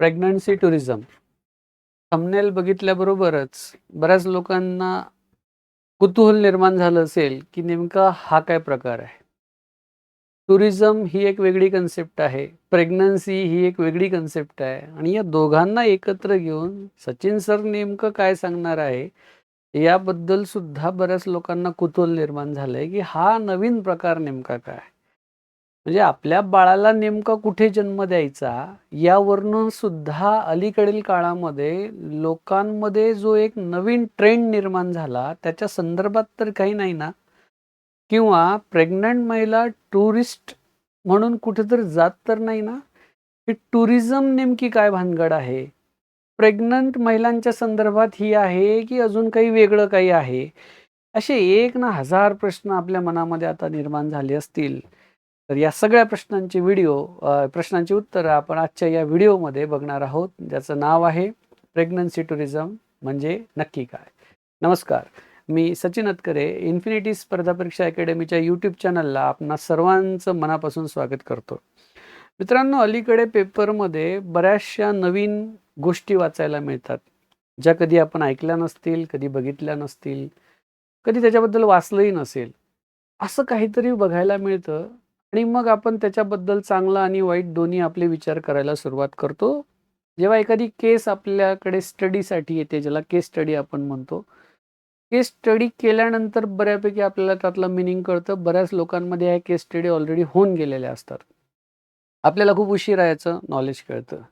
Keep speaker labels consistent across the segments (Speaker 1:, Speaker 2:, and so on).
Speaker 1: Pregnancy tourism. Thumbnail बघितल्याबरोबरच बऱ्याच लोकांना कुतूहल निर्माण झालं असेल की नेमका हा काय प्रकार आहे? टुरिझम ही एक वेगळी कन्सेप्ट आहे. प्रेग्नन्सी ही एक वेगळी कन्सेप्ट आहे. आणि या दोघांना एकत्र घेऊन सचिन सर नेमकं काय सांगणार आहे? याबद्दल सुद्धा बऱ्याच लोकांना कुतूहल निर्माण झालंय की हा नवीन प्रकार नेमका काय? म्हणजे आपल्या बाळाला नेमका कुठे जन्म द्यायचा यावरनं सुद्धा अलीकडील काळामध्ये लोकांमध्ये जो एक नवीन ट्रेंड निर्माण झाला त्याच्या संदर्भात तर काही नाही ना. किंवा प्रेग्नंट महिला टुरिस्ट म्हणून कुठेतरी जात तर नाही ना. की टुरिझम नेमकी काय भानगड आहे? प्रेग्नंट महिलांच्या संदर्भात ही आहे की अजून काही वेगळं काही आहे? असे एक ना हजार प्रश्न आपल्या मनामध्ये आता निर्माण झाले असतील. तर या सगळ्या प्रश्नांची व्हिडिओ प्रश्नांची उत्तरं आपण आजच्या या व्हिडिओमध्ये बघणार आहोत. ज्याचं नाव आहे प्रेग्नन्सी टुरिझम म्हणजे नक्की काय? नमस्कार. मी सचिन अतकरे इन्फिनिटी स्पर्धा परीक्षा अकॅडमीच्या यूट्यूब चॅनलला आपणा सर्वांचं मनापासून स्वागत करतो. मित्रांनो अलीकडे पेपरमध्ये बऱ्याचशा नवीन गोष्टी वाचायला मिळतात. ज्या कधी आपण ऐकल्या नसतील कधी बघितल्या नसतील कधी त्याच्याबद्दल वाचलंही नसेल. असं काहीतरी बघायला मिळतं आणि मग आपण त्याच्याबद्दल चांगला आणि वाईट दोन्ही आपले विचार करायला सुरुवात करतो. जेव्हा एखादी केस आपल्याकडे स्टडीसाठी येते ज्याला केस स्टडी आपण म्हणतो. केस स्टडी केल्यानंतर बऱ्यापैकी आपल्याला त्यातलं मिनिंग कळतं. बऱ्याच लोकांमध्ये ह्या केस स्टडी ऑलरेडी होऊन गेलेल्या असतात. आपल्याला खूप उशीर यायचं नॉलेज कळतं.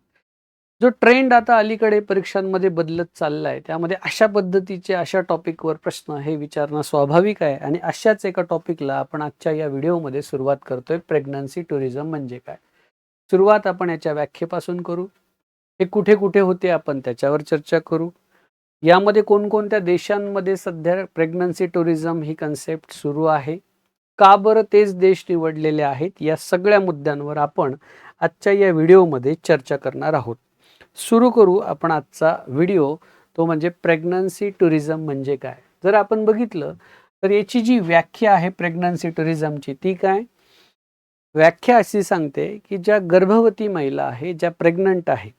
Speaker 1: जो ट्रेंड आता अलीकडे परीक्षांमध्ये बदलत चालला आहे त्यामध्ये अशा पद्धतीचे अशा टॉपिकवर प्रश्न हे विचारणं स्वाभाविक आहे आणि अशाच एका टॉपिकला आपण आजच्या या व्हिडिओमध्ये सुरुवात करतोय प्रेग्नन्सी टुरिझम म्हणजे काय? सुरुवात आपण याच्या व्याख्येपासून करू. हे कुठे कुठे होते आपण त्याच्यावर चर्चा करू. यामध्ये कोणकोणत्या देशांमध्ये सध्या प्रेग्नन्सी टुरिझम ही कन्सेप्ट सुरू आहे? का बरं तेच देश निवडलेले आहेत? या सगळ्या मुद्द्यांवर आपण आजच्या या व्हिडिओमध्ये चर्चा करणार आहोत. सुरू करू आपण आजचा व्हिडिओ. तो म्हणजे प्रेग्नन्सी टुरिझम म्हणजे काय? जर आपण बघितलं तर याची जी व्याख्या आहे प्रेग्नन्सी टुरिझमची ती काय? व्याख्या अशी सांगते की ज्या गर्भवती महिला आहे ज्या प्रेग्नंट आहे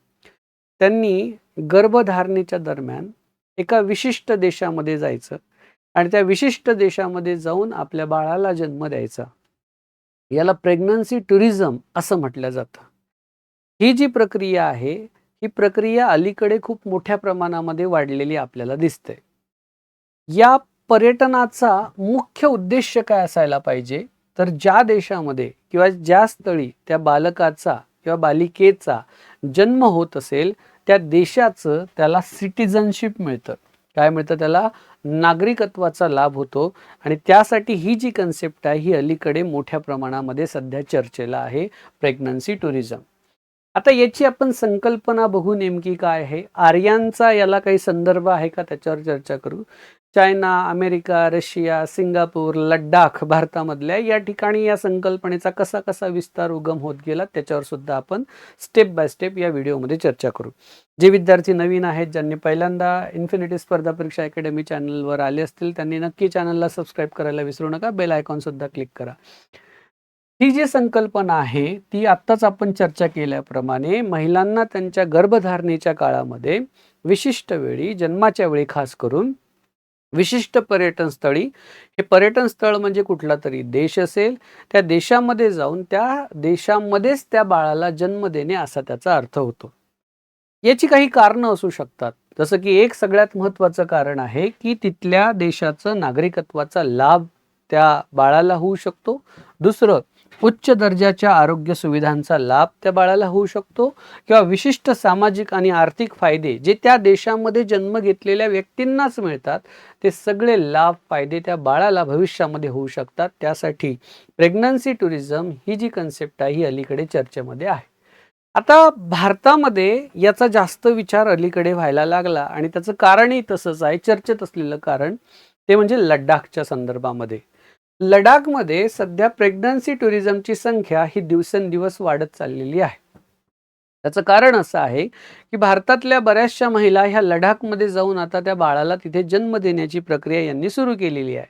Speaker 1: त्यांनी गर्भधारणेच्या दरम्यान एका विशिष्ट देशामध्ये जायचं आणि त्या विशिष्ट देशामध्ये जाऊन आपल्या बाळाला जन्म द्यायचा. याला प्रेग्नन्सी टुरिझम असं म्हटलं जातं. ही जी प्रक्रिया आहे ही प्रक्रिया अलीकडे खूप मोठ्या प्रमाणामध्ये वाढलेली आपल्याला दिसते. या पर्यटनाचा मुख्य उद्देश काय असायला पाहिजे? तर ज्या देशामध्ये किंवा ज्या स्थळी त्या बालकाचा किंवा बालिकेचा जन्म होत असेल त्या देशाचं त्याला सिटिझनशिप मिळतं. काय मिळतं? त्याला नागरिकत्वाचा लाभ होतो आणि त्यासाठी ही जी कन्सेप्ट आहे ही अलीकडे मोठ्या प्रमाणामध्ये सध्या चर्चेला आहे प्रेग्नन्सी टुरिझम आता याची आपण संकल्पना बघू नेमकी काय आहे. आर्यांचा याला काही संदर्भ आहे का त्याच्यावर चर्चा करू? China America Russia Singapore Ladakh भारतामधल्या या ठिकाणी या संकल्पनेचा कसा कसा विस्तार उगम होत गेला त्याच्यावर सुद्धा आपण स्टेप बाय स्टेप या व्हिडिओमध्ये चर्चा करू. जे विद्यार्थी नवीन आहेत ज्यांनी पहिल्यांदा इन्फिनिटी स्पर्धा परीक्षा अकॅडमी चॅनलवर आले असतील त्यांनी नक्की चॅनलला सबस्क्राईब करायला विसरू नका. बेल आयकॉन सुद्धा क्लिक करा. ही जी संकल्पना आहे ती आत्ताच आपण चर्चा केल्याप्रमाणे महिलांना त्यांच्या गर्भधारणेच्या काळामध्ये विशिष्ट वेळी जन्माच्या वेळी खास करून विशिष्ट पर्यटन स्थळी हे पर्यटन स्थळ म्हणजे कुठला तरी देश असेल त्या देशामध्ये जाऊन त्या देशामध्येच त्या बाळाला जन्म देणे असा त्याचा अर्थ होतो. याची काही कारणं असू शकतात. जसं की एक सगळ्यात महत्त्वाचं कारण आहे की तिथल्या देशाचं नागरिकत्वाचा लाभ त्या बाळाला होऊ शकतो. दुसरं उच्च दर्जाच्या आरोग्य सुविधांचा लाभ त्या बाळाला होऊ शकतो किंवा विशिष्ट सामाजिक आणि आर्थिक फायदे जे त्या देशामध्ये जन्म घेतलेल्या व्यक्तींनाच मिळतात ते सगळे लाभ फायदे त्या बाळाला भविष्यामध्ये होऊ शकतात. त्यासाठी प्रेग्नन्सी टुरिझम ही जी कन्सेप्ट आहे ही अलीकडे चर्चेमध्ये आहे. आता भारतामध्ये याचा जास्त विचार अलीकडे व्हायला लागला आणि त्याचं कारणही तसंच आहे चर्चेत असलेलं कारण ते म्हणजे लडाखच्या संदर्भामध्ये. लडाखमध्ये सध्या प्रेग्नन्सी टुरिझमची संख्या ही दिवसेंदिवस वाढत चाललेली आहे. त्याचं कारण असं आहे की भारतातल्या बऱ्याचशा महिला ह्या लडाखमध्ये जाऊन आता त्या बाळाला तिथे जन्म देण्याची प्रक्रिया यांनी सुरू केलेली आहे.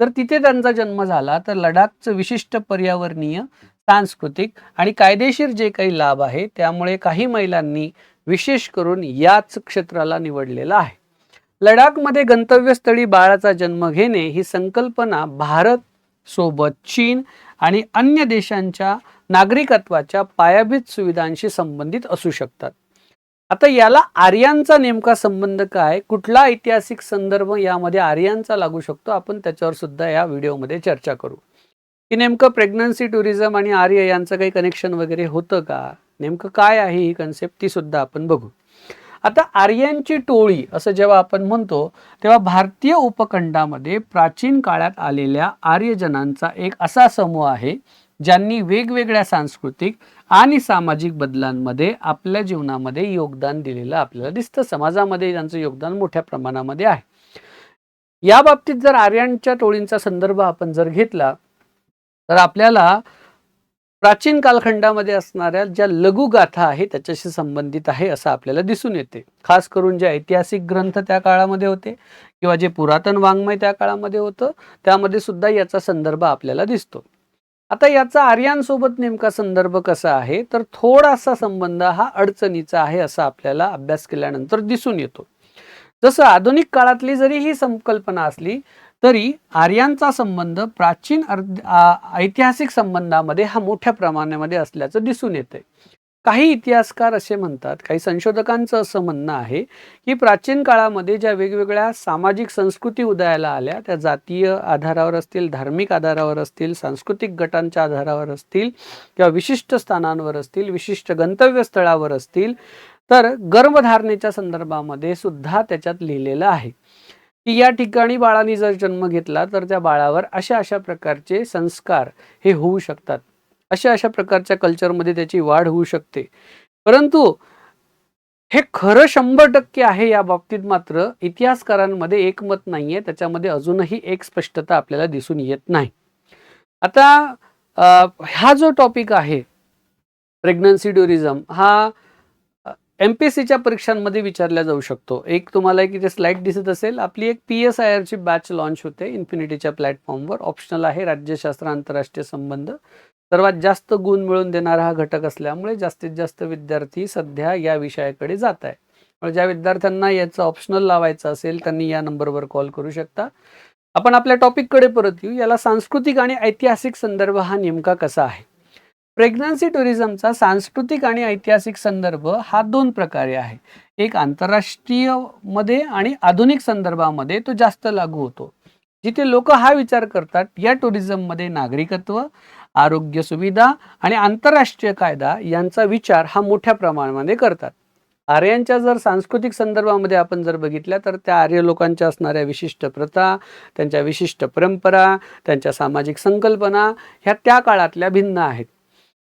Speaker 1: तर तिथे त्यांचा जन्म झाला तर लडाखचं विशिष्ट पर्यावरणीय सांस्कृतिक आणि कायदेशीर जे काही लाभ आहे त्यामुळे काही महिलांनी विशेष करून याच क्षेत्राला निवडलेला आहे. लडाखमध्ये गंतव्यस्थळी बाळाचा जन्म घेणे ही संकल्पना भारत सोबत चीन आणि अन्य देशांच्या नागरिकत्वाच्या पायाभूत सुविधांशी संबंधित असू शकतात. आता याला आर्यांचा नेमका संबंध काय? कुठला ऐतिहासिक संदर्भ यामध्ये आर्यांचा लागू शकतो? आपण त्याच्यावर सुद्धा या व्हिडिओमध्ये चर्चा करू. की नेमकं प्रेग्नन्सी टुरिझम आणि आर्य यांचं काही कनेक्शन वगैरे होतं का? नेमकं काय आहे ही कन्सेप्ट ती सुद्धा आपण बघू. आता आर्यांची टोळी असं जेव्हा आपण म्हणतो तेव्हा भारतीय उपखंडामध्ये प्राचीन काळात आलेल्या आर्यजनांचा एक असा समूह आहे ज्यांनी वेगवेगळ्या सांस्कृतिक आणि सामाजिक बदलांमध्ये आपल्या जीवनामध्ये योगदान दिलेलं आपल्याला दिसतं. समाजामध्ये त्यांचं योगदान मोठ्या प्रमाणामध्ये आहे. या बाबतीत जर आर्यांच्या टोळींचा संदर्भ आपण जर घेतला तर आपल्याला प्राचीन कालखंडामध्ये असणाऱ्या ज्या लघुगाथा आहे त्याच्याशी संबंधित आहे असं आपल्याला दिसून येते. खास करून जे ऐतिहासिक ग्रंथ त्या काळामध्ये होते किंवा जे पुरातन वाङ्मय त्या काळामध्ये होतं त्यामध्ये सुद्धा याचा संदर्भ आपल्याला दिसतो. आता याचा आर्यांसोबत नेमका संदर्भ कसा आहे तर थोडासा संबंध हा अडचणीचा आहे असा आपल्याला अभ्यास केल्यानंतर दिसून येतो. जसं आधुनिक काळातली जरी ही संकल्पना असली तरी आर्यांचा संबंध प्राचीन ऐतिहासिक संबंधामध्ये हा मोठ्या प्रमाणामध्ये असल्याचं दिसून येते. काही इतिहासकार असे म्हणतात काही संशोधकांचं असं म्हणणं आहे की प्राचीन काळामध्ये ज्या वेगवेगळ्या सामाजिक संस्कृती उदयाला आल्या त्या जातीय आधारावर असतील धार्मिक आधारावर असतील सांस्कृतिक गटांच्या आधारावर असतील किंवा विशिष्ट स्थानांवर असतील विशिष्ट गंतव्यस्थळावर असतील तर गर्भधारणेच्या संदर्भामध्ये सुद्धा त्याच्यात लिहिलेलं आहे. की या ठिकाणी बाळाने जर जन्म घेतला तर त्या बाळावर अशा अशा प्रकारचे संस्कार हे होऊ शकतात. अशा अशा प्रकारच्या कल्चरमध्ये त्याची वाढ होऊ शकते. परंतु हे खरं शंभर टक्के आहे या बाबतीत मात्र इतिहासकारांमध्ये एकमत नाहीये. त्याच्यामध्ये अजूनही एक स्पष्टता आपल्याला दिसून येत नाही. आता हा जो टॉपिक आहे प्रेग्नन्सी टुरिझम हा एम पी एस सीच्या परीक्षांमध्ये विचारला जाऊ शकतो. एक तुम्हाला एक इथे स्लाइड दिसत असेल. आपली एक पी एस आय आरची बॅच लॉन्च होते. इन्फिनिटीच्या प्लॅटफॉर्मवर ऑप्शनल आहे राज्यशास्त्र आंतरराष्ट्रीय संबंध. सर्वात जास्त गुण मिळवून देणारा हा घटक असल्यामुळे जास्तीत जास्त विद्यार्थी सध्या या विषयाकडे जात आहे. म्हणजे ज्या विद्यार्थ्यांना याचं ऑप्शनल लावायचं असेल त्यांनी या नंबरवर कॉल करू शकता. आपण आपल्या टॉपिककडे परत येऊ. याला सांस्कृतिक आणि ऐतिहासिक संदर्भ हा नेमका कसा आहे? प्रेग्नन्सी टुरिझमचा सांस्कृतिक आणि ऐतिहासिक संदर्भ हा दोन प्रकारे आहे. एक आंतरराष्ट्रीयमध्ये आणि आधुनिक संदर्भामध्ये तो जास्त लागू होतो. जिथे लोक हा विचार करतात या टुरिझममध्ये नागरिकत्व आरोग्य सुविधा आणि आंतरराष्ट्रीय कायदा यांचा विचार हा मोठ्या प्रमाणामध्ये करतात. आर्यांच्या जर सांस्कृतिक संदर्भामध्ये आपण जर बघितल्या तर त्या आर्य लोकांच्या असणाऱ्या विशिष्ट प्रथा त्यांच्या विशिष्ट परंपरा त्यांच्या सामाजिक संकल्पना ह्या त्या काळातल्या भिन्न आहेत.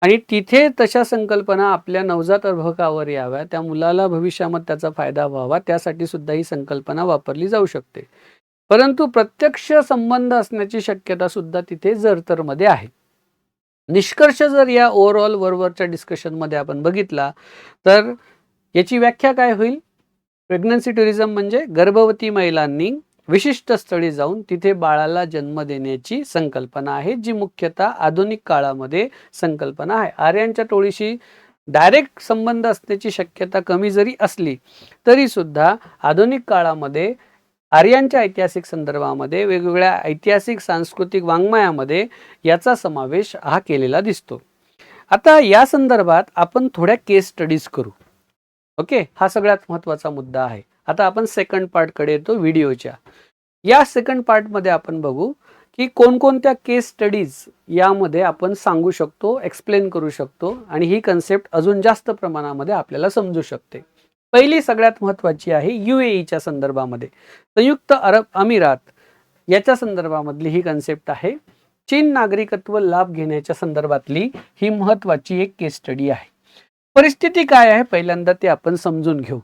Speaker 1: आणि तिथे तशा संकल्पना आपल्या नवजात अर्भकावर याव्या त्या मुलाला भविष्यामध्ये त्याचा फायदा व्हावा त्यासाठी सुद्धा ही संकल्पना वापरली जाऊ शकते. परंतु प्रत्यक्ष संबंध असण्याची शक्यता सुद्धा तिथे जरतरमध्ये आहे. निष्कर्ष जर या ओव्हरऑल वरवरच्या डिस्कशनमध्ये आपण बघितला तर याची व्याख्या काय होईल? प्रेग्नन्सी टुरिझम म्हणजे गर्भवती महिलांनी विशिष्ट स्थळी जाऊन तिथे बाळाला जन्म देण्याची संकल्पना आहे जी मुख्यतः आधुनिक काळामध्ये संकल्पना आहे. आर्यांच्या टोळीशी डायरेक्ट संबंध असण्याची शक्यता कमी जरी असली तरी सुद्धा आधुनिक काळामध्ये आर्यांच्या ऐतिहासिक संदर्भामध्ये वेगवेगळ्या ऐतिहासिक सांस्कृतिक वाङ्मयामध्ये याचा समावेश हा केलेला दिसतो. आता या संदर्भात आपण थोड्या केस स्टडीज करू. ओके हा सगळ्यात महत्त्वाचा मुद्दा आहे. आता आपण सेकंड पार्टकडे येतो व्हिडिओच्या या सेकंड पार्टमध्ये आपण बघू की कोणकोणत्या केस स्टडीज यामध्ये आपण सांगू शकतो एक्सप्लेन करू शकतो आणि ही कन्सेप्ट अजून जास्त प्रमाणामध्ये आपल्याला समजू शकते. पहिली सगळ्यात महत्त्वाची आहे यू च्या संदर्भामध्ये. संयुक्त अरब अमिरात याच्या संदर्भामधली ही कन्सेप्ट आहे. चीन नागरिकत्व लाभ घेण्याच्या संदर्भातली ही महत्त्वाची एक केस स्टडी आहे. परिस्थिती काय आहे? पहिल्यांदा ते आपण समजून घेऊ.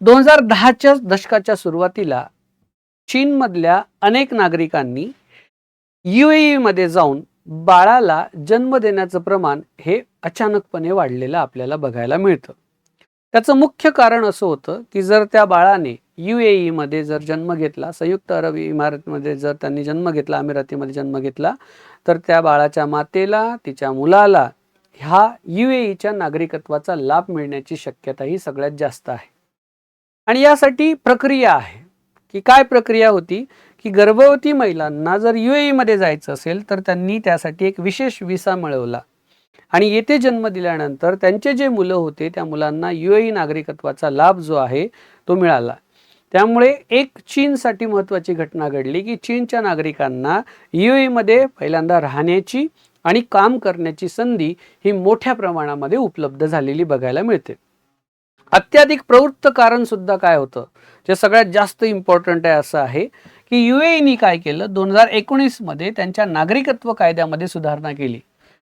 Speaker 1: दोन हजार दहाच्या दशकाच्या सुरुवातीला चीनमधल्या अनेक नागरिकांनी यू मध्ये जाऊन बाळाला जन्म देण्याचं प्रमाण हे अचानकपणे वाढलेलं आपल्याला बघायला मिळतं. त्याचं मुख्य कारण असं होतं की जर त्या बाळाने यू मध्ये जर जन्म घेतला संयुक्त अरब इमारतमध्ये जर त्यांनी जन्म घेतला अमिरातीमध्ये जन्म घेतला तर त्या बाळाच्या मातेला तिच्या मुलाला ह्या यू एच्या नागरिकत्वाचा लाभ मिळण्याची शक्यता ही सगळ्यात जास्त आहे. आणि यासाठी प्रक्रिया आहे. की काय प्रक्रिया होती? की गर्भवती महिलांना जर यू मध्ये जायचं असेल तर त्यांनी त्यासाठी एक विशेष विसा मिळवला. आणि येथे जन्म दिल्यानंतर त्यांचे जे मुलं होते त्या मुलांना युएई नागरिकत्वाचा लाभ जो आहे तो मिळाला. त्यामुळे एक चीनसाठी महत्त्वाची घटना घडली की चीनच्या नागरिकांना UAE मध्ये पहिल्यांदा राहण्याची आणि काम करण्याची संधी ही मोठ्या प्रमाणामध्ये उपलब्ध झालेली बघायला मिळते. अत्याधिक प्रवृत्त कारण सुद्धा काय होतं? जे सगळ्यात जास्त इम्पॉर्टंट आहे असं आहे की युएईनी काय केलं? दोन हजार एकोणीसमध्ये त्यांच्या नागरिकत्व कायद्यामध्ये सुधारणा केली.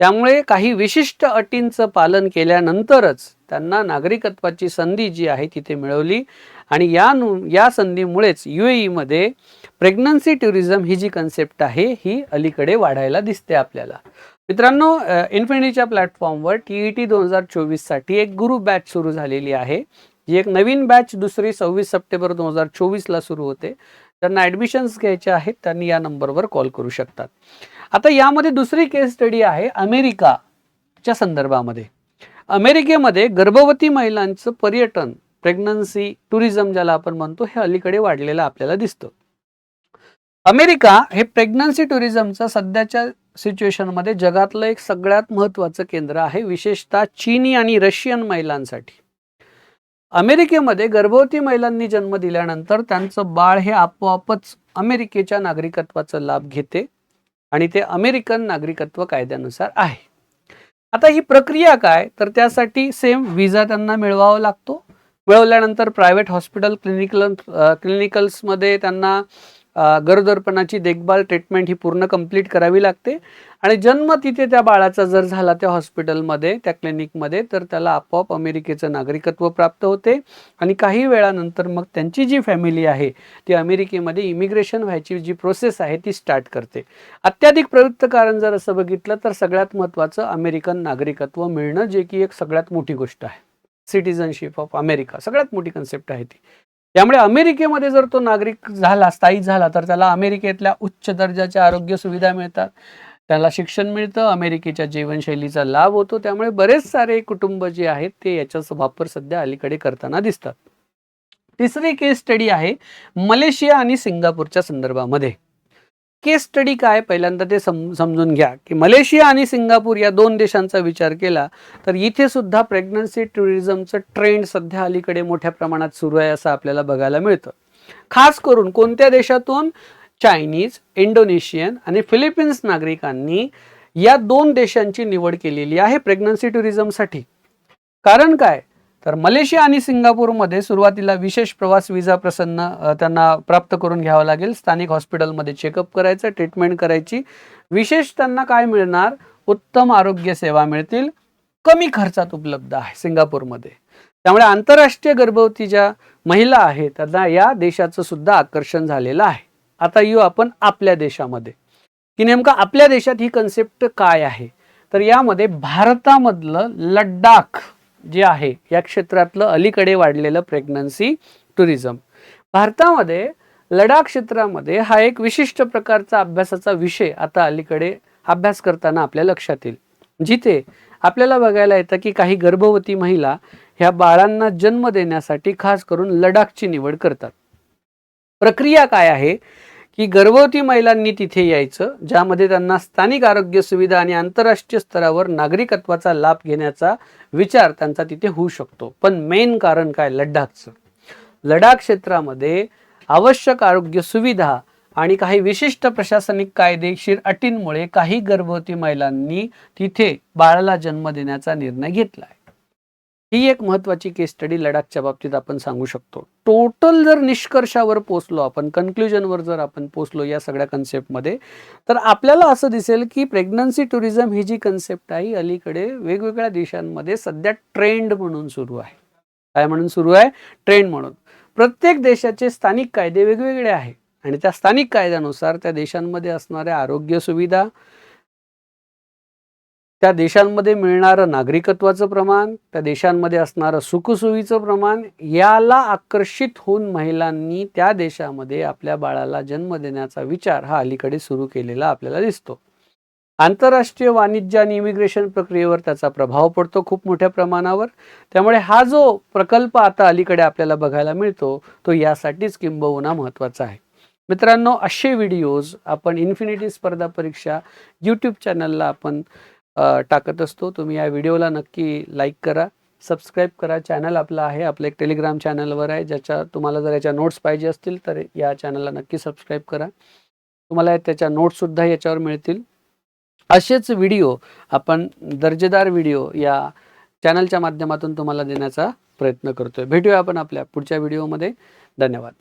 Speaker 1: त्यामुळे काही विशिष्ट अटींचं पालन केल्यानंतरच त्यांना नागरिकत्वाची संधी जी आहे तिथे मिळवली आणि या नु या संधीमुळेच युएईमध्ये प्रेग्नन्सी टुरिझम ही जी कन्सेप्ट आहे ही अलीकडे वाढायला दिसते आपल्याला. मित्रांनो इन्फिनिटीच्या प्लॅटफॉर्मवर टी ई टी दोन हजार चोवीससाठी एक गुरु बॅच सुरू झालेली आहे जी एक नवीन बॅच दुसरी सव्वीस सप्टेंबर दोन हजार चोवीसला सुरू होते. त्यांना ॲडमिशन्स घ्यायचे आहेत त्यांनी या नंबरवर कॉल करू शकतात. आता यामध्ये दुसरी केस स्टडी आहे अमेरिकाच्या संदर्भामध्ये. अमेरिकेमध्ये गर्भवती महिलांचं पर्यटन प्रेग्नन्सी टुरिझम ज्याला आपण म्हणतो हे अलीकडे वाढलेलं आपल्याला दिसतं. अमेरिका हे प्रेग्नन्सी टुरिझमचं सध्याच्या सिच्युएशनमध्ये जगातलं एक सगळ्यात महत्त्वाचं केंद्र आहे विशेषतः चीनी आणि रशियन महिलांसाठी. अमेरिकेमध्ये गर्भवती महिलांनी जन्म दिल्यानंतर त्यांचं बाळ हे आपोआपच अमेरिकेच्या नागरिकत्वाचा लाभ घेते आणि ते अमेरिकन नागरिकत्व कायद्यानुसार आहे. आता ही प्रक्रिया काय? तर त्यासाठी सेम विजा त्यांना मिळवावा लागतो. मिळवल्यानंतर प्रायव्हेट हॉस्पिटल क्लिनिकल क्लिनिकल्समध्ये त्यांना गरोदरपणाची देखभाल ट्रीटमेंट ही पूर्ण कंप्लीट करावी लागते. आणि जन्म तिथे त्या बाळाचा जर झाला त्या हॉस्पिटलमध्ये त्या क्लिनिकमध्ये तर त्याला आपोआप अमेरिकेचं नागरिकत्व प्राप्त होते. आणि काही वेळानंतर मग त्यांची जी फॅमिली आहे ती अमेरिकेमध्ये इमिग्रेशन व्हायची जी प्रोसेस आहे ती स्टार्ट करते. अत्याधिक प्रवृत्त कारण जर असं बघितलं तर सगळ्यात महत्त्वाचं अमेरिकन नागरिकत्व मिळणं जे की एक सगळ्यात मोठी गोष्ट आहे. सिटिझनशिप ऑफ अमेरिका सगळ्यात मोठी कन्सेप्ट आहे ती. त्यामुळे अमेरिकेमध्ये जर तो नागरिक झाला स्थायिक झाला तर त्याला अमेरिकेतल्या उच्च दर्जाच्या आरोग्य सुविधा मिळतात. त्याला शिक्षण मिळतं अमेरिकेच्या जीवनशैलीचा लाभ होतो. त्यामुळे बरेच सारे कुटुंब जे आहेत ते याचा वापर सध्या अलीकडे करताना दिसतात. तिसरी केस स्टडी आहे मलेशिया आणि सिंगापूरच्या संदर्भामध्ये. केस स्टडी काय? पहिल्यांदा ते सम समजून घ्या की मलेशिया आणि सिंगापूर या दोन देशांचा विचार केला तर इथे सुद्धा प्रेग्नन्सी टुरिझमचं ट्रेंड सध्या अलीकडे मोठ्या प्रमाणात सुरू आहे असं आपल्याला बघायला मिळतं. खास करून कोणत्या देशातून? चायनीज इंडोनेशियन आणि फिलिपिन्स नागरिकांनी या दोन देशांची निवड केलेली आहे प्रेग्नन्सी टुरिझमसाठी कारण काय? तर मलेशिया आणि सिंगापूरमध्ये सुरुवातीला विशेष प्रवास विजा प्रसन्न त्यांना प्राप्त करून घ्यावा लागेल. स्थानिक हॉस्पिटलमध्ये चेकअप करायचं ट्रीटमेंट करायची. विशेष त्यांना काय मिळणार? उत्तम आरोग्य सेवा मिळतील. कमी खर्चात उपलब्ध आहे सिंगापूरमध्ये. त्यामुळे आंतरराष्ट्रीय गर्भवती ज्या महिला आहेत त्यांना या देशाचं सुद्धा आकर्षण झालेलं आहे. आता येऊ आपण आपल्या देशामध्ये. की नेमका आपल्या देशात ही कन्सेप्ट काय आहे? तर यामध्ये भारतामधलं लडाख जे आहे या क्षेत्रातलं अलीकडे वाढलेलं प्रेग्नन्सी टुरिझम भारतामध्ये लडाख क्षेत्रामध्ये हा एक विशिष्ट प्रकारचा अभ्यासाचा विषय आता अलीकडे अभ्यास करताना आपल्या लक्षात येईल. जिथे आपल्याला बघायला येतं की काही गर्भवती महिला ह्या बाळांना जन्म देण्यासाठी खास करून लडाखची निवड करतात. प्रक्रिया काय आहे? की गर्भवती महिलांनी तिथे यायचं ज्यामध्ये त्यांना स्थानिक आरोग्य सुविधा आणि आंतरराष्ट्रीय स्तरावर नागरिकत्वाचा लाभ घेण्याचा विचार त्यांचा तिथे होऊ शकतो. पण मेन कारण काय? लडाखचं. लडाख क्षेत्रामध्ये आवश्यक आरोग्य सुविधा आणि काही विशिष्ट प्रशासनिक कायदेशीर अटींमुळे काही गर्भवती महिलांनी तिथे बाळाला जन्म देण्याचा निर्णय घेतला आहे ही एक महत्वाची केस स्टडी लडाखच्या बाबतीत आपण सांगू शकतो. टोटल जर निष्कर्षावर पोचलो आपण कन्क्लुजनवर जर आपण पोचलो या सगळ्या कन्सेप्टमध्ये तर आपल्याला असं दिसेल की प्रेग्नन्सी टुरिझम ही जी कन्सेप्ट आहे अलीकडे वेगवेगळ्या देशांमध्ये सध्या ट्रेंड म्हणून सुरू आहे. काय म्हणून सुरू आहे? ट्रेंड म्हणून. प्रत्येक देशाचे स्थानिक कायदे वेगवेगळे आहे आणि त्या स्थानिक कायद्यानुसार त्या देशांमध्ये असणाऱ्या आरोग्य सुविधा त्या देशांमध्ये मिळणारं नागरिकत्वाचं प्रमाण त्या देशांमध्ये असणारं सुखसोयीचं प्रमाण याला आकर्षित होऊन महिलांनी त्या देशामध्ये आपल्या बाळाला जन्म देण्याचा विचार हा अलीकडे सुरू केलेला आपल्याला दिसतो. आंतरराष्ट्रीय वाणिज्य आणि इमिग्रेशन प्रक्रियेवर त्याचा प्रभाव पडतो खूप मोठ्या प्रमाणावर. त्यामुळे हा जो प्रकल्प आता अलीकडे आपल्याला बघायला मिळतो तो यासाठीच किंबहुना महत्त्वाचा आहे. मित्रांनो असे व्हिडिओज आपण इन्फिनिटी स्पर्धा परीक्षा यूट्यूब चॅनलला आपण टाकत असतो. तुम्ही या व्हिडिओला नक्की लाईक करा सबस्क्राईब करा. चॅनल आपला आहे आपलं एक टेलिग्राम चॅनलवर आहे. ज्याच्या तुम्हाला जर याच्या नोट्स पाहिजे असतील तर या चॅनलला नक्की सबस्क्राईब करा. तुम्हाला त्याच्या नोट्ससुद्धा याच्यावर मिळतील. असेच व्हिडिओ आपण दर्जेदार व्हिडिओ या चॅनलच्या माध्यमातून तुम्हाला देण्याचा प्रयत्न करतोय. भेटूया आपण आपल्या पुढच्या व्हिडिओमध्ये. धन्यवाद.